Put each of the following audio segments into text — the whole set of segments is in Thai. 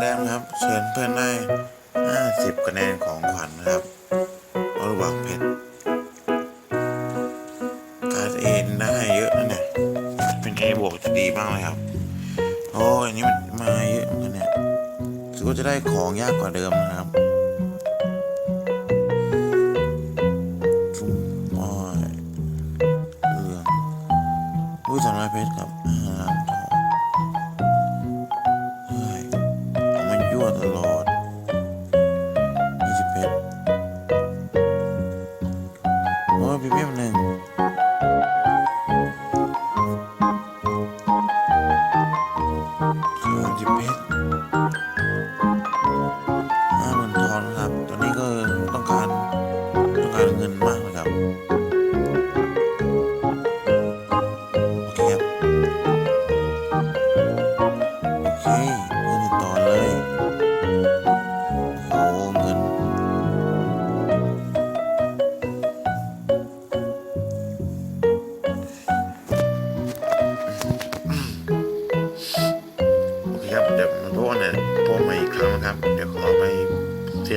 เหมือนเดิมครับ เชิญเพื่อนได้ 50 คะแนนของขวัญนะครับเอาระวังเพชรการเอ็นได้เยอะนะเนี่ยเป็นเอบวกจะดีมากเลยครับ โอ้ยอันนี้มันมาเยอะเหมือนกันเนี่ยถือว่าจะได้ของยากกว่าเดิมนะครับ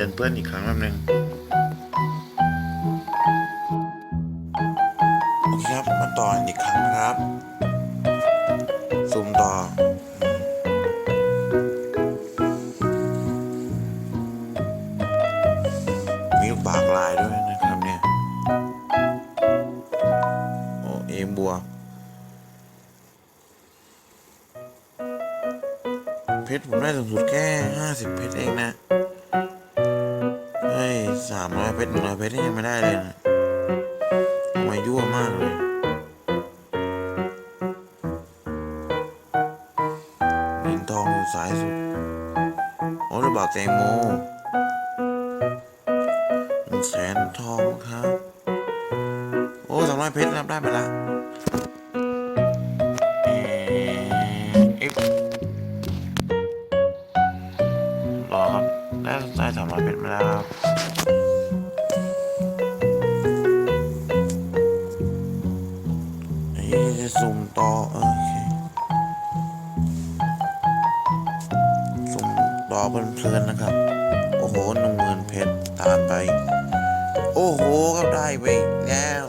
เซียนเพื่อนอีกครั้งแป๊บนึงโอเคครับมาต่ออีกครั้งนะครับ ซูมต่อมีลูกบากลายด้วยนะครับเนี่ยโอเอมบัวเพชรผมได้สูงสุดแค่ห้าสิบเพชรเองนะ สามร้อยเพชรหนึ่งร้อยเพชรนี่ยังไม่ได้เลยนะทำไมยั่วมากเลยเหรียญทองอยู่สายสุด โอ้ระบาดแตงโมหนึ่งแสนทองครับ โอ้สามร้อยเพชรนะครับได้ไปละ ร้อยเพชรมาแล้วครับเอ้ยจะสุ่มต่อ โอเคสุ่มต่อเพลินๆนะครับ โอ้โหหนึ่งหมื่นเพชรตามไป โอ้โหก็ได้ไปแล้ว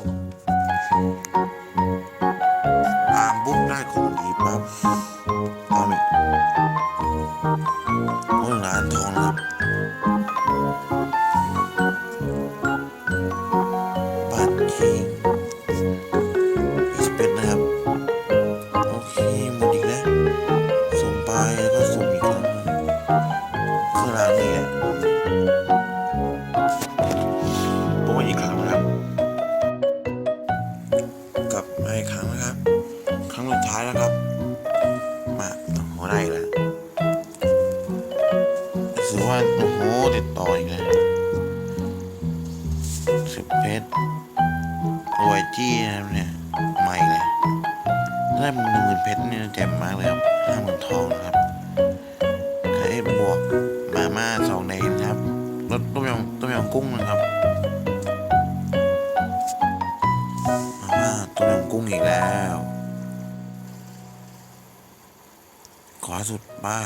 อ้โหติดต่ออีกเลยสิบเพชรรวยจี้นะครับเนี่ยใหม่เลยได้หนึ่งหมื่นเพชรเนี่ยแจ่มมากเลยครับห้าหมื่นทองนะครับใครบวกมาม่าสองในนะครับรสต้มยำต้มยำกุ้งนะครับมาม่าต้มยำกุ้งอีกแล้วขวาสุดบ้า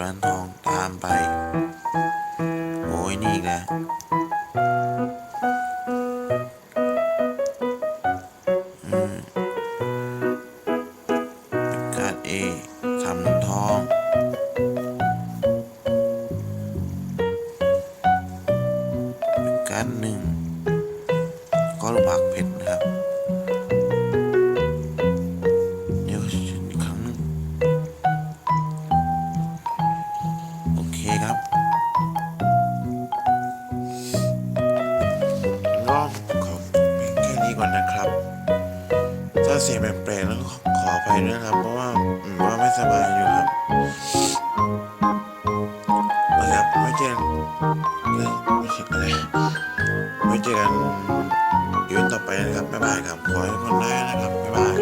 เนี่ยสิบล้านทองตามไป โอ้ยนี่อีกแล้วการเอสามหมื่นทองการหนึ่งก็ลูกบากเพชรนะครับ นี้ก่อนนะครับ ถ้าเสียงแปลกๆแล้วก็ขออภัยด้วยนะครับ เพราะว่าอืมว่าไม่สบายอยู่ครับนะครับไม่เจอกันไม่ใช่อะไรไม่เจอกันอีเวนต์ต่อไปนะครับบ๊ายบายครับขอให้ทุกคนได้นะครับบ๊ายบาย